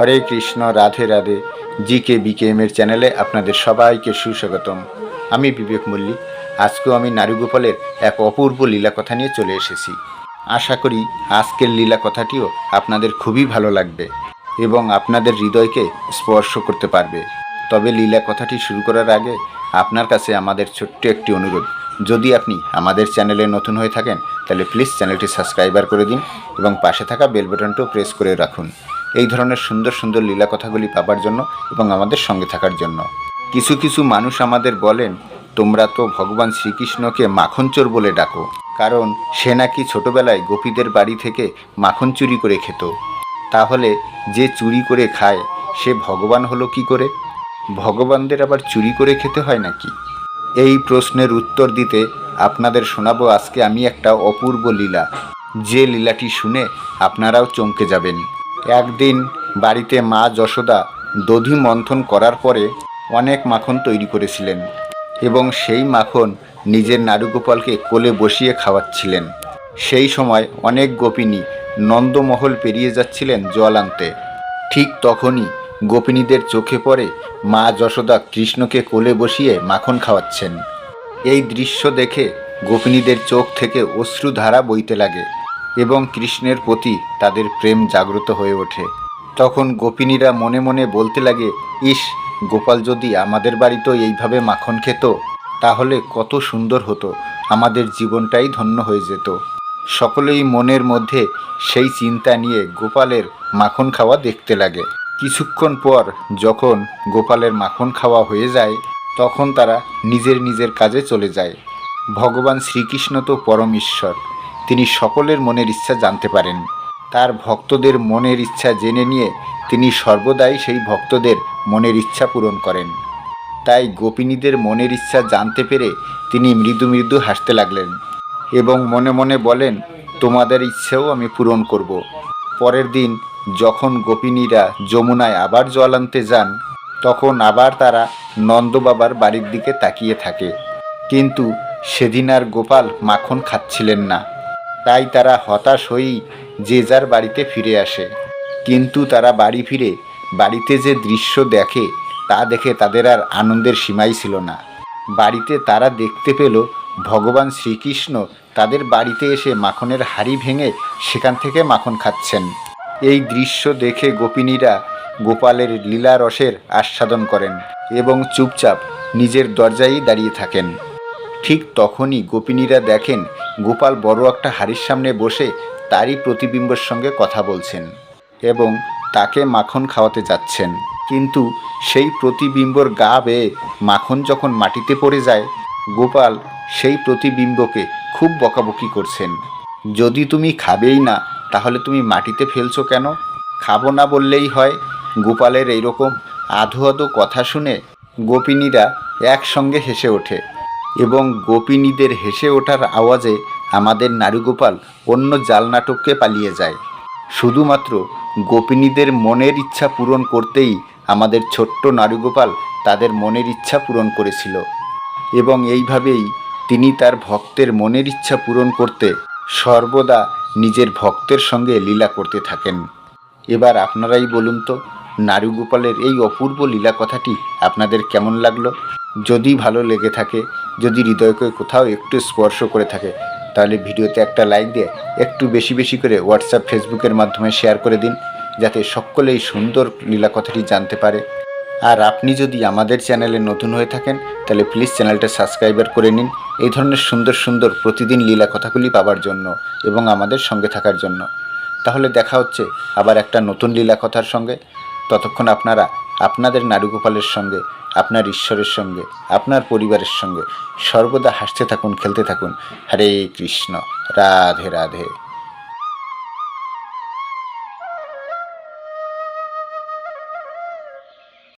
Hare Krishna, Radhe Radhe. G K BKM এর চ্যানেলে আপনাদের সবাইকে সুস্বাগতম। আমি বিবেক মল্লিক। আজকেও আমি নারীগোপালের এক অপূর্ব লীলা কথা নিয়ে চলে এসেছি। আশা করি আজকের লীলা কথাটিও আপনাদের খুবই ভালো লাগবে এবং আপনাদের হৃদয়কে স্পর্শ করতে পারবে। তবে লীলা কথাটি শুরু করার আগে আপনার কাছে আমাদের ছোট্ট একটি অনুরোধ। যদি আপনি আমাদের চ্যানেলে নতুন হয়ে থাকেন, তাহলে প্লিজ চ্যানেলটি সাবস্ক্রাইবার করে দিন এবং পাশে থাকা বেল বাটনটিও প্রেস করে রাখুন। এই ধরনের সুন্দর সুন্দর লীলা কথাগুলি পাবার জন্য এবং আমাদের সঙ্গে থাকার জন্য। কিছু কিছু মানুষ আমাদের বলেন, তোমরা তো ভগবান শ্রীকৃষ্ণকে মাখনচোর বলে ডাকো, কারণ সে নাকি ছোটবেলায় গোপীদের বাড়ি থেকে মাখন চুরি করে খেত। তাহলে যে চুরি করে খায়, সে ভগবান হলো কি করে? ভগবানদের আবার চুরি করে খেতে হয় নাকি? এই প্রশ্নের উত্তর দিতে আপনাদের শোনাবো আজকে আমি একটা অপূর্ব লীলা। যে লীলাটি শুনে আপনারাও চমকে যাবেন। একদিন বাড়িতে মা যশোদা দধি মন্থন করার পরে অনেক মাখন তৈরি করেছিলেন এবং সেই মাখন নিজের নারুগোপালকে কোলে বসিয়ে খাওয়াচ্ছিলেন। সেই সময় অনেক গোপিনী নন্দমহল পেরিয়ে যাচ্ছিলেন জল আনতে। ঠিক তখনই গোপিনীদের চোখে পড়ে মা যশোদা কৃষ্ণকে কোলে বসিয়ে মাখন খাওয়াচ্ছেন। এই দৃশ্য দেখে গোপিনীদের চোখ থেকে অশ্রুধারা বইতে লাগে। এবং কৃষ্ণের প্রতি তাদের প্রেম জাগ্রত হয়ে ওঠে। তখন গোপিনীরা মনে মনে বলতে লাগে, ইস, গোপাল যদি আমাদের বাড়িতেও এইভাবে মাখন খেত, তাহলে কত সুন্দর হতো, আমাদের জীবনটাই ধন্য হয়ে যেত। সকলেই মনের মধ্যে সেই চিন্তা নিয়ে গোপালের মাখন খাওয়া দেখতে লাগে। কিছুক্ষণ পর যখন গোপালের মাখন খাওয়া হয়ে যায়, তখন তারা নিজের নিজের কাজে চলে যায়। ভগবান শ্রীকৃষ্ণ তো পরম ঈশ্বর তিনি সকলের মনের ইচ্ছা জানতে পারেন। তার ভক্তদের মনের ইচ্ছা জেনে নিয়ে তিনি সর্বদাই সেই ভক্তদের মনের ইচ্ছা পূরণ করেন। তাই গোপিনীদের মনের ইচ্ছা জানতে পেরে তিনি মৃদু মৃদু হাসতে লাগলেন এবং মনে মনে বলেন, তোমাদের ইচ্ছেও আমি পূরণ করব। পরের দিন যখন গোপিনীরা যমুনায় আবার জল আনতে যান, তখন আবার তারা নন্দবাবার বাড়ির দিকে তাকিয়ে থাকে। কিন্তু সেদিন আর গোপাল মাখন খাচ্ছিলেন না। তাই তারা হতাশ হয়েই যে যার বাড়িতে ফিরে আসে। কিন্তু তারা বাড়ি ফিরে বাড়িতে যে দৃশ্য দেখে, তা দেখে তাদের আর আনন্দের সীমাই ছিল না। বাড়িতে তারা দেখতে পেল ভগবান শ্রীকৃষ্ণ তাদের বাড়িতে এসে মাখনের হাড়ি ভেঙে সেখান থেকে মাখন খাচ্ছেন। এই দৃশ্য দেখে গোপিনীরা গোপালের লীলা রসের আস্বাদন করেন এবং চুপচাপ নিজের দরজায় দাঁড়িয়ে থাকেন। ঠিক তখনই গোপিনীরা দেখেন গোপাল বড় একটা হাড়ির সামনে বসে তারই প্রতিবিম্বর সঙ্গে কথা বলছেন এবং তাকে মাখন খাওয়াতে যাচ্ছেন। কিন্তু সেই প্রতিবিম্বর গা বেয়ে মাখন যখন মাটিতে পড়ে যায়, গোপাল সেই প্রতিবিম্বকে খুব বকাবকি করছেন। যদি তুমি খাবেই না, তাহলে তুমি মাটিতে ফেলছো কেন? খাব না বললেই হয়। গোপালের এইরকম আধো আধো কথা শুনে গোপিনীরা একসঙ্গে হেসে ওঠে। এবং গোপিনীদের হেসে ওঠার আওয়াজে আমাদের নারীগোপাল অন্য জাল নাটককে পালিয়ে যায়। শুধুমাত্র গোপিনীদের মনের ইচ্ছা পূরণ করতেই আমাদের ছোট্ট নারীগোপাল তাদের মনের ইচ্ছা পূরণ করেছিল। এবং এইভাবেই তিনি তার ভক্তের মনের ইচ্ছা পূরণ করতে সর্বদা নিজের ভক্তের সঙ্গে লীলা করতে থাকেন। এবার আপনারাই বলুন তো, নারীগোপালের এই অপূর্ব লীলা কথাটি আপনাদের কেমন লাগল? যদি ভালো লেগে থাকে, যদি হৃদয়কে কোথাও একটু স্পর্শ করে থাকে, তাহলে ভিডিওতে একটা লাইক দিয়ে একটু বেশি বেশি করে হোয়াটসঅ্যাপ ফেসবুকের মাধ্যমে শেয়ার করে দিন, যাতে সকলেই সুন্দর লীলা কথাটি জানতে পারে। আর আপনি যদি আমাদের চ্যানেলে নতুন হয়ে থাকেন, তাহলে প্লিজ চ্যানেলটা সাবস্ক্রাইবার করে নিন। এই ধরনের সুন্দর সুন্দর প্রতিদিন লীলা কথাগুলি পাবার জন্য এবং আমাদের সঙ্গে থাকার জন্য। তাহলে দেখা হচ্ছে আবার একটা নতুন লীলা কথার সঙ্গে। ততক্ষণ আপনারা আপনাদের নারীগোপালের সঙ্গে, আপনার ঈশ্বরের সঙ্গে, আপনার পরিবারের সঙ্গে সর্বদা হাসতে থাকুন, খেলতে থাকুন। হরে কৃষ্ণ, রাধে রাধে।